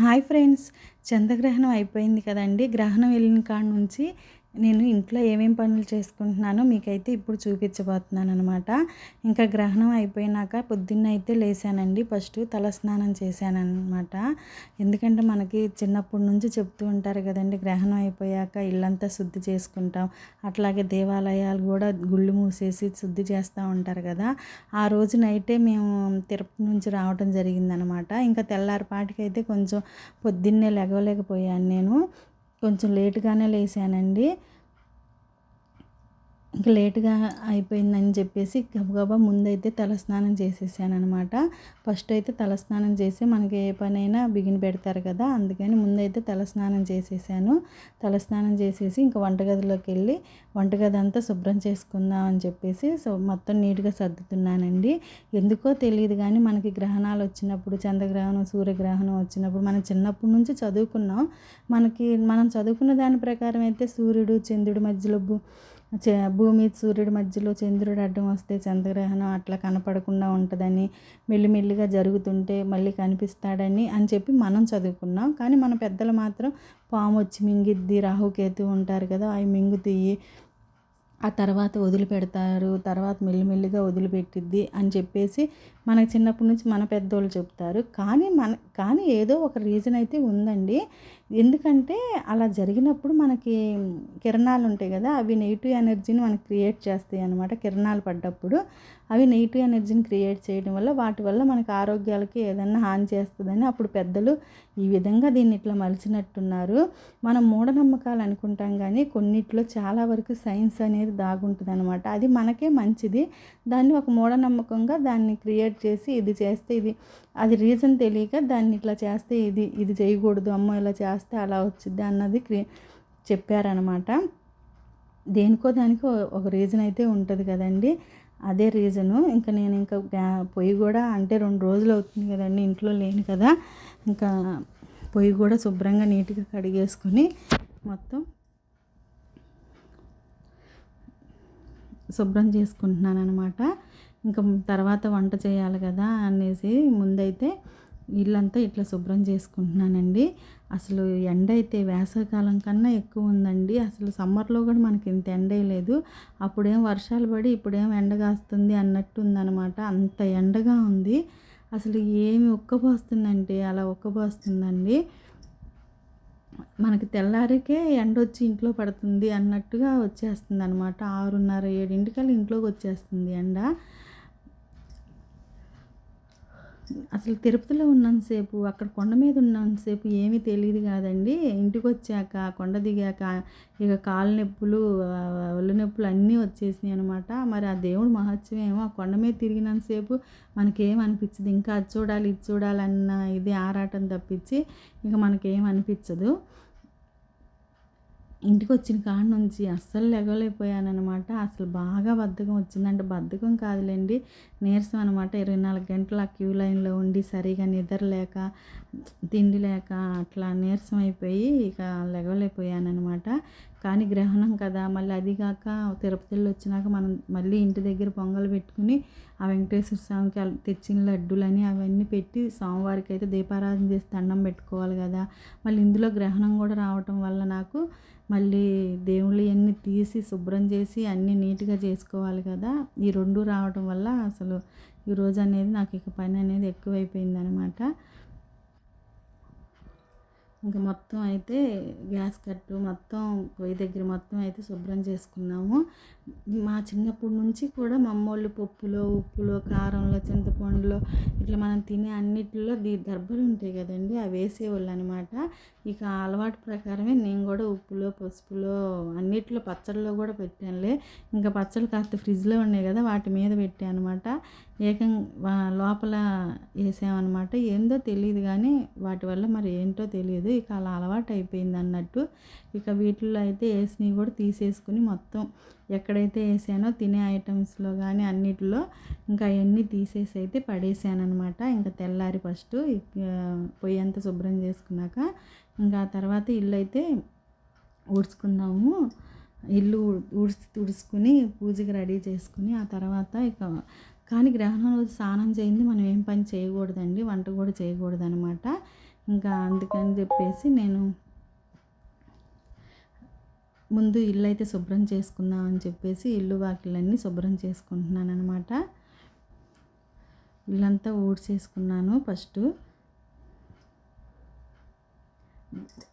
Hi friends చంద్రగ్రహణం అయిపోయింది కదండి. గ్రహణం వెళ్ళిన కాడ నుంచి నేను ఇంట్లో ఏమేం పనులు చేసుకుంటున్నానో మీకైతే ఇప్పుడు చూపించబోతున్నాను అనమాట ఇంకా గ్రహణం అయిపోయినాక పొద్దున్న అయితే లేసానండి ఫస్ట్ తల స్నానం చేశానమాట ఎందుకంటే మనకి చిన్నప్పటి నుంచి చెప్తూ ఉంటారు కదండి గ్రహణం అయిపోయాక ఇల్లంతా శుద్ధి చేసుకుంటాం. అట్లాగే దేవాలయాలు కూడా గుళ్ళు మూసేసి శుద్ధి చేస్తూ ఉంటారు కదా. ఆ రోజు నైటే మేము తిరుపతి నుంచి రావడం జరిగిందనమాట ఇంకా తెల్లారిపాటికైతే కొంచెం పొద్దున్నే లెగవలేకపోయాను నేను. కొంచెం లేటుగానే లేసానండి. ఇంకా లేటుగా అయిపోయిందని చెప్పేసి గబగబా ముందైతే తలస్నానం చేసేసాను అనమాట ఫస్ట్ అయితే తలస్నానం చేసి మనకి ఏ పనైనా బిగిన పెడతారు కదా అందుకని ముందైతే తలస్నానం చేసేసాను. తలస్నానం చేసేసి ఇంకా వంటగదిలోకి వెళ్ళి వంటగది అంతా శుభ్రం చేసుకుందాం అని చెప్పేసి సో మొత్తం నీట్గా సర్దుతున్నానండి. ఎందుకో తెలియదు కానీ మనకి గ్రహణాలు వచ్చినప్పుడు చంద్రగ్రహణం సూర్యగ్రహణం వచ్చినప్పుడు మనం చిన్నప్పటి నుంచి చదువుకున్నాం. మనకి మనం చదువుకున్న దాని ప్రకారం అయితే సూర్యుడు చంద్రుడి మధ్యలో భూమి సూర్యుడి మధ్యలో చంద్రుడు అడ్డం వస్తే చంద్రగ్రహణం అట్లా కనపడకుండా ఉంటుందని మెల్లిమెల్లిగా జరుగుతుంటే మళ్ళీ కనిపిస్తాడని అని చెప్పి మనం చదువుకున్నాం. కానీ మన పెద్దలు మాత్రం పాము వచ్చి మింగిద్ది రాహుకేతు ఉంటారు కదా అవి మింగుతాయి ఆ తర్వాత వదిలిపెడతారు తర్వాత మెల్లిమెల్లిగా వదిలిపెట్టిద్ది అని చెప్పేసి మనకు చిన్నప్పటి నుంచి మన పెద్దోళ్ళు చెప్తారు. కానీ మన కానీ ఏదో ఒక రీజన్ అయితే ఉందండి. ఎందుకంటే అలా జరిగినప్పుడు మనకి కిరణాలు ఉంటాయి కదా అవి నెగిటివ్ ఎనర్జీని మనకి క్రియేట్ చేస్తాయి అనమాట కిరణాలు పడ్డప్పుడు అవి నెగిటివ్ ఎనర్జీని క్రియేట్ చేయడం వల్ల వాటి వల్ల మనకి ఆరోగ్యాలకి ఏదన్నా హాని చేస్తుందని అప్పుడు పెద్దలు ఈ విధంగా దీన్ని ఇట్లా మలిచినట్టున్నారు. మనం మూఢనమ్మకాలు అనుకుంటాం కానీ కొన్నిట్లో చాలా వరకు సైన్స్ అనేది దాగుంటుంది అనమాట అది మనకే మంచిది. దాన్ని ఒక మూఢనమ్మకంగా దాన్ని క్రియేట్ చేసి ఇది చేస్తే ఇది అది రీజన్ తెలియక దాన్ని ఇట్లా చేస్తే ఇది ఇది చేయకూడదు అమ్మ ఇలా చేస్తే అలా వచ్చింది అన్నది క్రి చెప్పారనమాట దేనికో దానికి ఒక రీజన్ అయితే ఉంటుంది కదండి. అదే రీజను ఇంకా నేను ఇంకా పొయ్యి కూడా అంటే రెండు రోజులు అవుతుంది కదండి ఇంట్లో లేను కదా. ఇంకా పొయ్యి కూడా శుభ్రంగా నీట్గా కడిగేసుకొని మొత్తం శుభ్రం చేసుకుంటున్నాను అనమాట ఇంకా తర్వాత వంట చేయాలి కదా అనేసి ముందైతే ఇల్లంతా ఇట్లా శుభ్రం చేసుకుంటున్నానండి. అసలు ఎండ అయితే వేసవికాలం కన్నా ఎక్కువ ఉందండి. అసలు సమ్మర్లో కూడా మనకి ఇంత ఎండే లేదు. అప్పుడేం వర్షాలు పడి ఇప్పుడేం ఎండ కాస్తుంది అన్నట్టు ఉందన్నమాట అంత ఎండగా ఉంది. అసలు ఏమి ఉక్కపోస్తుందంటే అలా ఉక్కపోస్తుందండి మనకి తెల్లారికే ఎండ వచ్చి ఇంట్లో పడుతుంది అన్నట్టుగా వచ్చేస్తుంది అనమాట ఆరున్నర ఏడింటికల్లా ఇంట్లోకి వచ్చేస్తుంది ఎండ. అసలు తిరుపతిలో ఉన్నంతసేపు అక్కడ కొండ మీద ఉన్నంతసేపు ఏమీ తెలియదు కాదండి. ఇంటికి వచ్చాక కొండ దిగాక ఇక కాళ్ళ నొప్పులు ఒళ్ళు నొప్పులు అన్నీ వచ్చేసినాయి అనమాట మరి ఆ దేవుడు మహత్యం ఏమో ఆ కొండ మీద తిరిగినంతసేపు మనకేం అనిపించదు ఇంకా అది చూడాలి ఇది చూడాలన్న ఇది ఆరాటం తప్పించి ఇక మనకేం అనిపించదు ఇంటికి వచ్చిన కాడ నుంచి అస్సలు లెగలేకపోయానమాట అసలు బాగా బద్ధకం వచ్చిందంటే బద్ధకం కాదులేండి. నీరసం అనమాట ఇరవై నాలుగు గంటలు ఆ క్యూ లైన్లో ఉండి సరిగా నిద్ర లేక తిండి లేక అట్లా నీరసం అయిపోయి ఇక లెగలేకపోయానమాట కానీ గ్రహణం కదా మళ్ళీ అది కాక తిరుపతిలో వచ్చినాక మనం మళ్ళీ ఇంటి దగ్గర పొంగల్ పెట్టుకుని ఆ వెంకటేశ్వర స్వామికి తెచ్చిన లడ్డులని అవన్నీ పెట్టి స్వామివారికి అయితే దీపారాధన చేసి దండం పెట్టుకోవాలి కదా. మళ్ళీ ఇందులో గ్రహణం కూడా రావటం వల్ల నాకు మళ్ళీ దేవుళ్ళు అన్నీ తీసి శుభ్రం చేసి అన్నీ నీట్గా చేసుకోవాలి కదా ఈ రెండు రావడం వల్ల అసలు ఈరోజు అనేది నాకు ఇక పని అనేది ఎక్కువైపోయింది అనమాట ఇంకా మొత్తం అయితే గ్యాస్ కట్టు మొత్తం పొయ్యి దగ్గర మొత్తం అయితే శుభ్రం చేసుకున్నాము. మా చిన్నప్పటి నుంచి కూడా మా అమ్మోళ్ళు పప్పులో ఉప్పులో కారంలో చింతపండులో ఇట్లా మనం తినే అన్నిటిలో దీ దర్భలు ఉంటాయి కదండి. అవి వేసేవాళ్ళు అనమాట ఇక అలవాటు ప్రకారమే నేను కూడా ఉప్పులో పసుపులో అన్నిట్లో పచ్చళ్ళలో కూడా పెట్టానులే. ఇంకా పచ్చళ్ళు కాస్త ఫ్రిడ్జ్లో ఉన్నాయి కదా వాటి మీద పెట్టాను అనమాట ఏకం లోపల వేసామన్నమాట ఏందో తెలియదు కానీ వాటి వల్ల మరి ఏంటో తెలియదు ఇక అలా అలవాటు అయిపోయింది అన్నట్టు. ఇక వీటిల్లో అయితే వేసినవి కూడా తీసేసుకుని మొత్తం ఎక్కడైతే వేసానో తినే ఐటమ్స్లో కానీ అన్నిటిలో ఇంకా అవన్నీ తీసేసి అయితే పడేసాను అనమాట ఇంకా తెల్లారి ఫస్ట్ పొయ్యి అంతా శుభ్రం చేసుకున్నాక ఇంకా తర్వాత ఇల్లు అయితే ఊడ్చుకున్నాము. ఇల్లు ఊడ్చి తుడుచుకుని పూజకి రెడీ చేసుకుని ఆ తర్వాత ఇక కానీ గ్రహణం రోజు స్నానం చేయింది. మనం ఏం పని చేయకూడదండి. వంట కూడా చేయకూడదనమాట ఇంకా అందుకని చెప్పేసి నేను ముందు ఇల్లు అయితే శుభ్రం చేసుకుందాం అని చెప్పేసి ఇల్లు వాకిళ్ళన్నీ శుభ్రం చేసుకుంటున్నాను అనమాట ఇల్లంతా ఊడ్చేసుకున్నాను ఫస్ట్.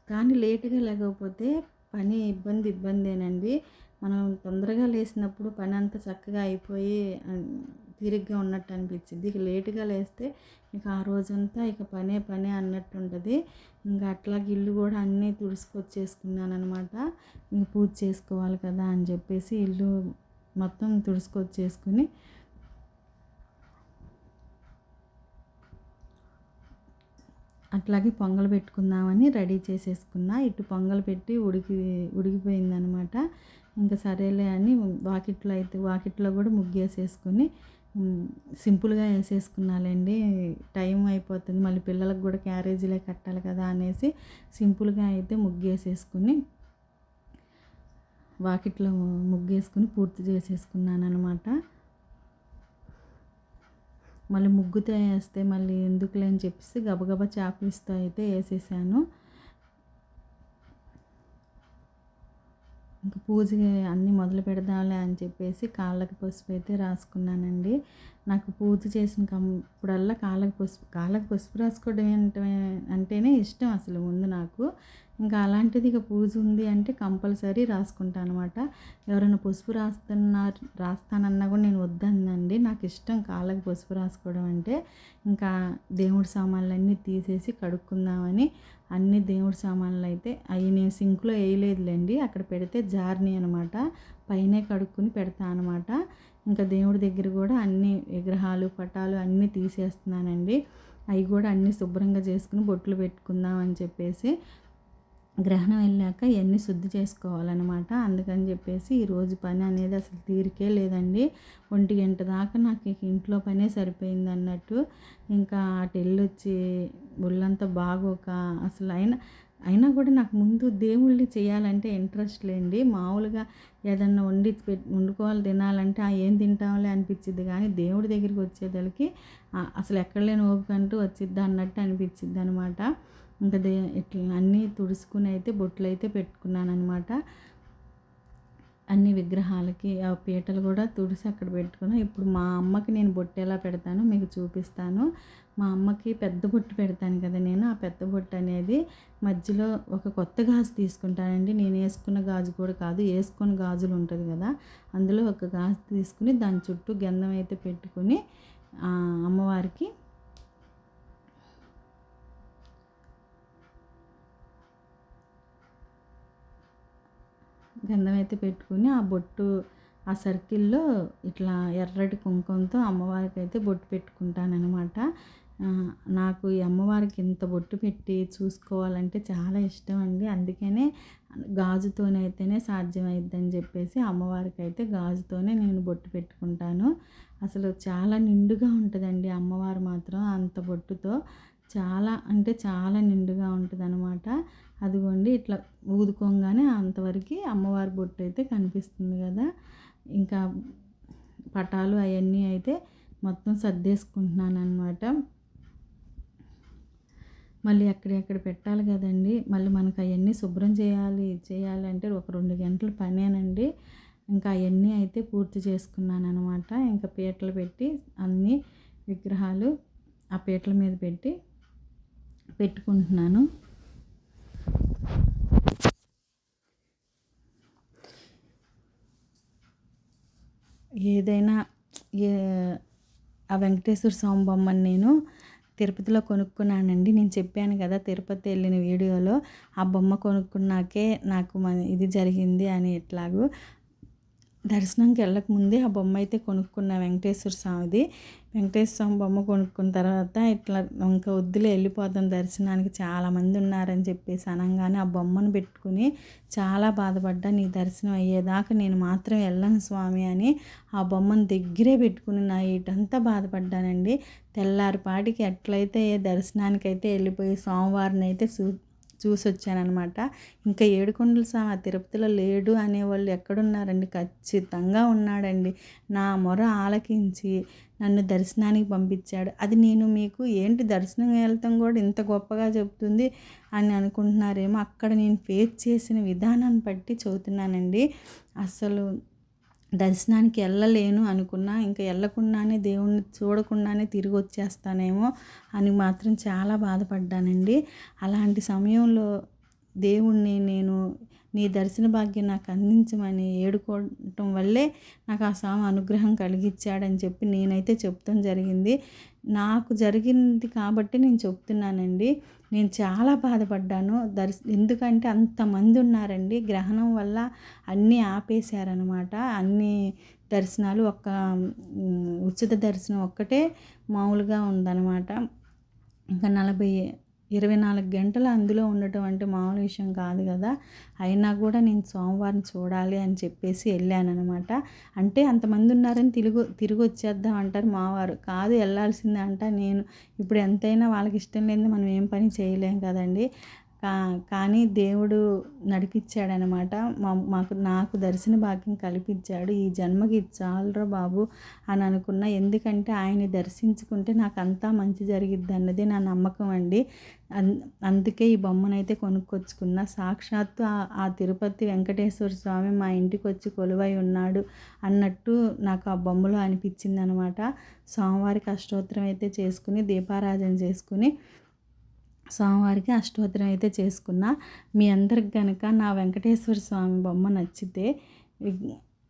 కానీ లేటుగా లేకపోతే పని ఇబ్బంది ఇబ్బందేనండి. మనం తొందరగా లేసినప్పుడు పని అంతా చక్కగా అయిపోయి తీరిగ్గా ఉన్నట్టు అనిపించింది. ఇక లేటుగా లేస్తే ఇక ఆ రోజంతా ఇక పనే పనే అన్నట్టు ఉంటుంది ఇంకా అట్లాగే ఇల్లు కూడా అన్నీ తుడుచుకొచ్చేసుకున్నాను అనమాట ఇంక పూజ చేసుకోవాలి కదా అని చెప్పేసి ఇల్లు మొత్తం తుడుచుకొచ్చేసుకుని అట్లాగే పొంగల్ పెట్టుకుందామని రెడీ చేసేసుకున్నా. ఇటు పొంగల్ పెట్టి ఉడికి ఉడికిపోయిందనమాట ఇంకా సరేలే అని వాకిట్లో అయితే వాకిట్లో కూడా ముగ్గేసేసుకొని సింపుల్గా వేసేసుకున్నాలండి. టైం అయిపోతుంది. మళ్ళీ పిల్లలకు కూడా క్యారేజీలే కట్టాలి కదా అనేసి సింపుల్గా అయితే ముగ్గేసేసుకుని వాకిట్లో ముగ్గేసుకుని పూర్తి చేసేసుకున్నాను అనమాట మళ్ళీ ముగ్గుతో వేస్తే మళ్ళీ ఎందుకులే అని చెప్పేసి గబగబా చాకులిస్తో అయితే వేసేసాను. ఇంకా పూజ అన్నీ మొదలు పెడదాంలే అని చెప్పేసి కాళ్ళకి పసుపు అయితే రాసుకున్నానండి. నాకు పూజ చేసిన కప్పుడల్లా కాళ్ళకి పసుపు కాళ్ళకి పసుపు రాసుకోవడం అంటేనే ఇష్టం అసలు ముందు నాకు. ఇంకా అలాంటిది ఇక పూజ ఉంది అంటే కంపల్సరీ రాసుకుంటాను అనమాట ఎవరైనా పసుపు రాస్తున్నారు రాస్తానన్నా కూడా నేను వద్దందండి నాకు ఇష్టం కాళ్ళకి పసుపు రాసుకోవడం అంటే. ఇంకా దేవుడి సామాన్లన్నీ తీసేసి కడుక్కుందామని అన్ని దేవుడి సామాన్లు అయితే అవి నేను సింక్లో వేయలేదులేండి. అక్కడ పెడితే జార్ని అనమాట పైనే కడుక్కుని పెడతా అనమాట ఇంకా దేవుడి దగ్గర కూడా అన్ని విగ్రహాలు పటాలు అన్నీ తీసేస్తున్నానండి. అవి కూడా అన్నీ శుభ్రంగా చేసుకుని బొట్లు పెట్టుకుందాం అని చెప్పేసి గ్రహణం వెళ్ళాక ఇవన్నీ శుద్ధి చేసుకోవాలన్నమాట. అందుకని చెప్పేసి ఈరోజు పని అనేది అసలు తీరికే లేదండి. ఒంటి గంట దాకా నాకు ఇంట్లో పనే సరిపోయింది అన్నట్టు. ఇంకా అటు వెళ్ళొచ్చి ఒళ్ళంతా బాగోక అసలు అయినా అయినా కూడా నాకు ముందు దేవుళ్ళని చేయాలంటే ఇంట్రెస్ట్ లేండి. మామూలుగా ఏదన్నా వండి వండుకోవాలి తినాలంటే ఆ ఏం తింటాంలే అనిపించింది కానీ దేవుడి దగ్గరికి వచ్చేదానికి అసలు ఎక్కడ లేని ఓపిక అంటూ వచ్చిద్దా అన్నట్టు అనిపించింది అనమాట ఇంకా దే ఇట్లా అన్నీ తుడుచుకుని అయితే బొట్లు అయితే పెట్టుకున్నాను అనమాట అన్ని విగ్రహాలకి ఆ పీటలు కూడా తుడిసి అక్కడ పెట్టుకుని ఇప్పుడు మా అమ్మకి నేను బొట్టు ఎలా పెడతాను మీకు చూపిస్తాను. మా అమ్మకి పెద్ద బొట్టు పెడతాను కదా నేను. ఆ పెద్ద బొట్టు అనేది మధ్యలో ఒక కొత్త గాజు తీసుకుంటానండి. నేను వేసుకున్న గాజు కూడా కాదు వేసుకున్న గాజులు ఉంటుంది కదా. అందులో ఒక గాజు తీసుకుని దాని చుట్టూ గంధం అయితే పెట్టుకుని అమ్మవారికి గంధం అయితే పెట్టుకుని ఆ బొట్టు ఆ సర్కిల్లో ఇట్లా ఎర్రటి కుంకుమతో అమ్మవారికి అయితే బొట్టు పెట్టుకుంటానమాట నాకు ఈ అమ్మవారికి ఇంత బొట్టు పెట్టి చూసుకోవాలంటే చాలా ఇష్టం అండి. అందుకనే గాజుతోనైతేనే సాధ్యమైద్దని చెప్పేసి అమ్మవారికి అయితే గాజుతోనే నేను బొట్టు పెట్టుకుంటాను. అసలు చాలా నిండుగా ఉంటుందండి అమ్మవారు మాత్రం అంత బొట్టుతో. చాలా అంటే చాలా నిండుగా ఉంటుంది అనమాట అదిగోండి ఇట్లా ఊదుకోగానే అంతవరకు అమ్మవారి బొట్టు అయితే కనిపిస్తుంది కదా. ఇంకా పటాలు అవన్నీ అయితే మొత్తం సర్దేసుకుంటున్నాను అనమాట మళ్ళీ ఎక్కడెక్కడ పెట్టాలి కదండి? మళ్ళీ మనకు అవన్నీ శుభ్రం చేయాలి చేయాలి అంటే ఒక రెండు గంటల పనేనండి. ఇంకా అవన్నీ అయితే పూర్తి చేసుకున్నాను అనమాట ఇంకా పీటలు పెట్టి అన్ని విగ్రహాలు ఆ పీటల మీద పెట్టి పెట్టుకుంటున్నాను. ఏదైనా ఏ ఆ వెంకటేశ్వర స్వామి బొమ్మని నేను తిరుపతిలో కొనుక్కున్నానండి. నేను చెప్పాను కదా తిరుపతి వెళ్ళిన వీడియోలో ఆ బొమ్మ కొనుక్కున్నాకే నాకు ఇది జరిగింది అని ఎట్లాగూ. దర్శనంకి వెళ్ళక ముందే ఆ బొమ్మ అయితే కొనుక్కున్న వెంకటేశ్వర స్వామిది. వెంకటేశ్వర స్వామి బొమ్మ కొనుక్కున్న తర్వాత ఇట్లా ఇంకా వద్దులే వెళ్ళిపోతాం దర్శనానికి చాలామంది ఉన్నారని చెప్పేసి అనగానే ఆ బొమ్మను పెట్టుకుని చాలా బాధపడ్డా నీ దర్శనం అయ్యేదాకా నేను మాత్రం వెళ్ళను స్వామి అని ఆ బొమ్మను దగ్గరే పెట్టుకుని నా ఇటంతా బాధపడ్డానండి. తెల్లారిపాటికి ఎట్లయితే దర్శనానికైతే వెళ్ళిపోయి సోమవారం అయితే చూసి వచ్చానమాట ఇంకా ఏడుకొండల స్వామి ఆ తిరుపతిలో లేడు అనేవాళ్ళు ఎక్కడున్నారండి? ఖచ్చితంగా ఉన్నాడండి. నా మొర ఆలకించి నన్ను దర్శనానికి పంపించాడు. అది నేను మీకు ఏంటి దర్శనం వెళ్తాం కూడా ఇంత గొప్పగా చెప్తుంది అని అనుకుంటున్నారేమో అక్కడ నేను ఫేస్ చేసిన విధానాన్ని బట్టి చదువుతున్నానండి అసలు దర్శనానికి వెళ్ళలేను అనుకున్నా ఇంకా వెళ్ళకుండానే దేవుణ్ణి చూడకుండానే తిరిగి వచ్చేస్తానేమో అని మాత్రం చాలా బాధపడ్డానండి. అలాంటి సమయంలో దేవుణ్ణి నేను నీ దర్శన భాగ్యం నాకు అందించమని ఏడుకోవటం వల్లే నాకు ఆ స్వామి అనుగ్రహం కలిగించాడని చెప్పి నేనైతే చెప్తాం జరిగింది. నాకు జరిగింది కాబట్టి నేను చెప్తున్నానండి. నేను చాలా బాధపడ్డాను. దర్శ ఎందుకంటే అంతమంది ఉన్నారండి. గ్రహణం వల్ల అన్నీ ఆపేశారనమాట అన్ని దర్శనాలు ఒక్క ఉచిత దర్శనం ఒక్కటే మామూలుగా ఉందన్నమాట. ఇంకా నలభై ఇరవై నాలుగు గంటలు అందులో ఉండటం అంటే మామూలు విషయం కాదు కదా. అయినా కూడా నేను సోమవారం చూడాలి అని చెప్పేసి వెళ్ళాను అనమాట అంటే అంతమంది ఉన్నారని తిరుగు తిరిగి వచ్చేద్దాం అంటారు మావారు. కాదు వెళ్ళాల్సిందే అంట నేను. ఇప్పుడు ఎంతైనా వాళ్ళకి ఇష్టం లేదు మనం ఏం పని చేయలేం కదండి. కా కానీ దేవుడు నడిపించాడనమాట. మా మాకు నాకు దర్శన భాగ్యం కల్పించాడు. ఈ జన్మకి చాలరా బాబు అని అనుకున్న. ఎందుకంటే ఆయన్ని దర్శించుకుంటే నాకు అంతా మంచి జరిగిద్ది అన్నది నా నమ్మకం అండి. అందుకే ఈ బొమ్మనైతే కొనుక్కొచ్చుకున్న. సాక్షాత్తు ఆ తిరుపతి వెంకటేశ్వర స్వామి మా ఇంటికి వచ్చి కొలువై ఉన్నాడు అన్నట్టు నాకు ఆ బొమ్మలో అనిపించింది అనమాట స్వామివారికి అష్టోత్తరం అయితే చేసుకుని దీపారాధన చేసుకుని స్వామివారికి అష్టోత్తరం అయితే చేసుకున్నా. మీ అందరికి కనుక నా వెంకటేశ్వర స్వామి బొమ్మ నచ్చితే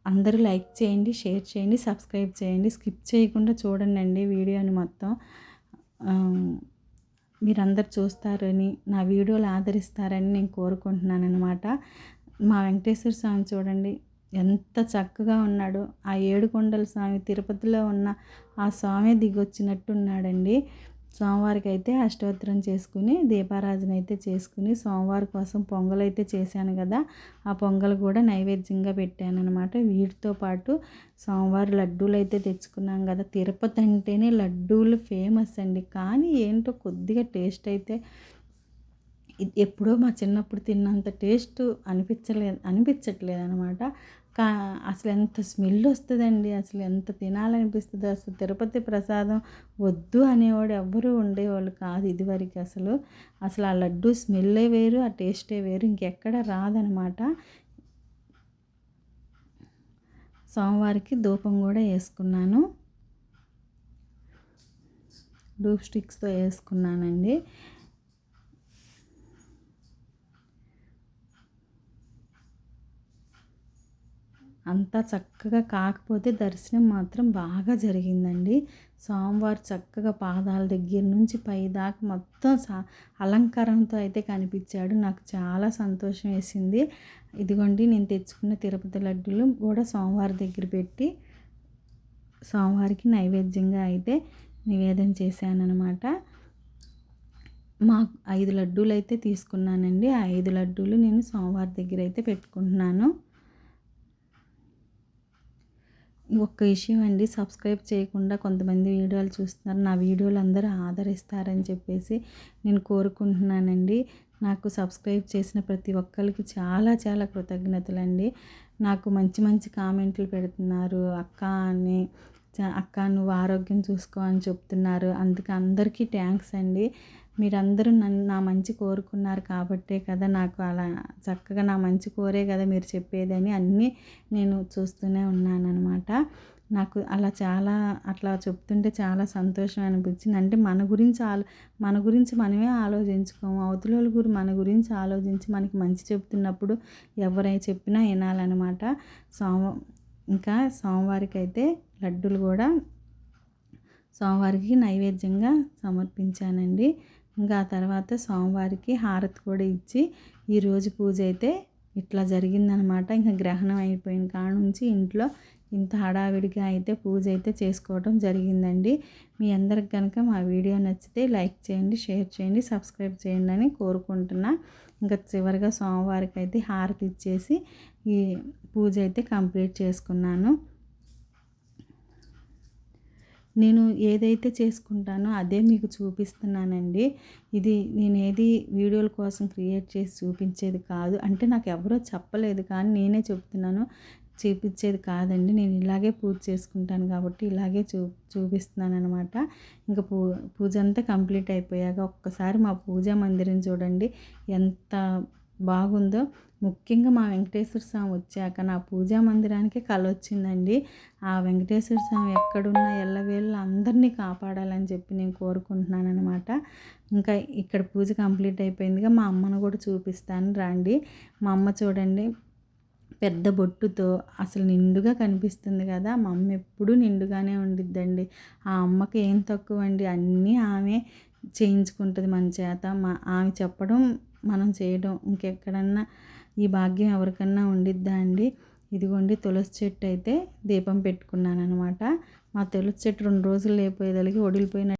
అందరూ లైక్ చేయండి షేర్ చేయండి సబ్స్క్రైబ్ చేయండి. స్కిప్ చేయకుండా చూడండి అండి వీడియోని మొత్తం. మీరందరు చూస్తారని నా వీడియోలు ఆదరిస్తారని నేను కోరుకుంటున్నాను అనమాట మా వెంకటేశ్వర స్వామి చూడండి ఎంత చక్కగా ఉన్నాడు. ఆ ఏడుకొండల స్వామి తిరుపతిలో ఉన్న ఆ స్వామి దిగొచ్చినట్టున్నాడండి. సోమవారికి అయితే అష్టోత్తరం చేసుకుని దీపారాధన అయితే చేసుకుని సోమవారం కోసం పొంగల్ అయితే చేశాను కదా. ఆ పొంగల్ కూడా నైవేద్యంగా పెట్టాను అనమాట వీటితో పాటు సోమవారం లడ్డూలు అయితే తెచ్చుకున్నాం కదా. తిరుపతి అంటేనే లడ్డూలు ఫేమస్ అండి. కానీ ఏంటో కొద్దిగా టేస్ట్ అయితే ఎప్పుడో మా చిన్నప్పుడు తిన్నంత టేస్ట్ అనిపించలేదు అనిపించట్లేదు అనమాట కా అసలు ఎంత స్మెల్ వస్తుందండి అసలు ఎంత తినాలనిపిస్తుంది అసలు తిరుపతి ప్రసాదం వద్దు అనేవాడు ఎవ్వరూ ఉండేవాళ్ళు కాదు ఇదివరకు అసలు. అసలు ఆ లడ్డు స్మెల్లే వేరు ఆ టేస్టే వేరు ఇంకెక్కడ రాదనమాట. సోమవారికి ధూపం కూడా వేసుకున్నాను. డూప్ స్టిక్స్తో వేసుకున్నానండి. అంతా చక్కగా కాకపోతే దర్శనం మాత్రం బాగా జరిగిందండి. స్వామివారు చక్కగా పాదాల దగ్గర నుంచి పైదాకా మొత్తం సా అలంకారంతో అయితే కనిపించాడు. నాకు చాలా సంతోషం వేసింది. ఇదిగోండి నేను తెచ్చుకున్న తిరుపతి లడ్డూలు కూడా స్వామివారి దగ్గర పెట్టి సోమవారికి నైవేద్యంగా అయితే నివేదన చేశానన్నమాట. మా ఐదు లడ్డూలు అయితే తీసుకున్నానండి. ఆ ఐదు లడ్డూలు నేను స్వామివారి దగ్గర అయితే పెట్టుకుంటున్నాను. ఒక్క విషయం అండి. సబ్స్క్రైబ్ చేయకుండా కొంతమంది వీడియోలు చూస్తున్నారు. నా వీడియోలు అందరూ ఆదరిస్తారని చెప్పేసి నేను కోరుకుంటున్నానండి. నాకు సబ్స్క్రైబ్ చేసిన ప్రతి ఒక్కరికి చాలా చాలా కృతజ్ఞతలండి. నాకు మంచి మంచి కామెంట్లు పెడుతున్నారు. అక్క అని అక్క నువ్వు ఆరోగ్యం చూసుకో అని చెప్తున్నారు. అందుకే అందరికీ థ్యాంక్స్ అండి. మీరందరూ నన్ను నా మంచి కోరుకున్నారు కాబట్టే కదా నాకు అలా చక్కగా నా మంచి కోరే కదా మీరు చెప్పేదని అన్నీ నేను చూస్తూనే ఉన్నాను అనమాట నాకు అలా చాలా అట్లా చెప్తుంటే చాలా సంతోషం అనిపించింది. అంటే మన గురించి ఆలో మన గురించి మనమే ఆలోచించుకోము. అవతల గురి మన గురించి ఆలోచించి మనకి మంచి చెప్తున్నప్పుడు ఎవరై చెప్పినా వినాలన్నమాట. సోమ ఇంకా సోమవారికి అయితే లడ్డూలు కూడా సోమవారికి నైవేద్యంగా సమర్పించానండి. ఇంకా ఆ తర్వాత సోమవారికి హారతి కూడా ఇచ్చి ఈరోజు పూజ అయితే ఇట్లా జరిగిందనమాట. ఇంకా గ్రహణం అయిపోయిన కాడ నుంచి ఇంట్లో ఇంత హడావిడిగా అయితే పూజ అయితే చేసుకోవడం జరిగిందండి. మీ అందరికి కనుక మా వీడియో నచ్చితే లైక్ చేయండి షేర్ చేయండి సబ్స్క్రైబ్ చేయండి అని కోరుకుంటున్నా. ఇంకా చివరిగా సోమవారికి అయితే హారతి ఇచ్చేసి ఈ పూజ అయితే కంప్లీట్ చేసుకున్నాను. నేను ఏదైతే చేసుకుంటానో అదే మీకు చూపిస్తున్నానండి. ఇది నేను ఏది వీడియోల కోసం క్రియేట్ చేసి చూపించేది కాదు. అంటే నాకు ఎవరో చెప్పలేదు కానీ నేనే చెప్తున్నాను. చూపించేది కాదండి. నేను ఇలాగే పూజ చేసుకుంటాను కాబట్టి ఇలాగే చూ చూపిస్తున్నాను అనమాట ఇంకా పూ పూజ అంతా కంప్లీట్ అయిపోయాక ఒక్కసారి మా పూజా మందిరం చూడండి. ఎంత బాగుందో. ముఖ్యంగా మా వెంకటేశ్వర స్వామి వచ్చాక నా పూజా మందిరానికి కళ వచ్చిందండి ఆ వెంకటేశ్వర స్వామి ఎక్కడున్న ఎల్లవేళ్ళు అందరినీ కాపాడాలని చెప్పి నేను కోరుకుంటున్నాను అనమాట ఇంకా ఇక్కడ పూజ కంప్లీట్ అయిపోయిందిగా మా అమ్మను కూడా చూపిస్తాను రండి. మా అమ్మ చూడండి పెద్ద బొట్టుతో అసలు నిండుగా కనిపిస్తుంది కదా. మా అమ్మ ఎప్పుడూ నిండుగానే ఉండిద్దండి. ఆ అమ్మకి ఏం తక్కువ అండి అన్నీ ఆమె చేయించుకుంటుంది మన చేత. మా ఆమె చెప్పడం మనం చేయడం. ఇంకెక్కడన్నా ఈ భాగ్యం ఎవరికన్నా ఉండిద్దా అండి? ఇదిగోండి తులసి చెట్టు అయితే దీపం పెట్టుకున్నాను అనమాట మా తులసి చెట్టు రెండు రోజులు లేకపోయేదలికి ఒడిలిపోయిన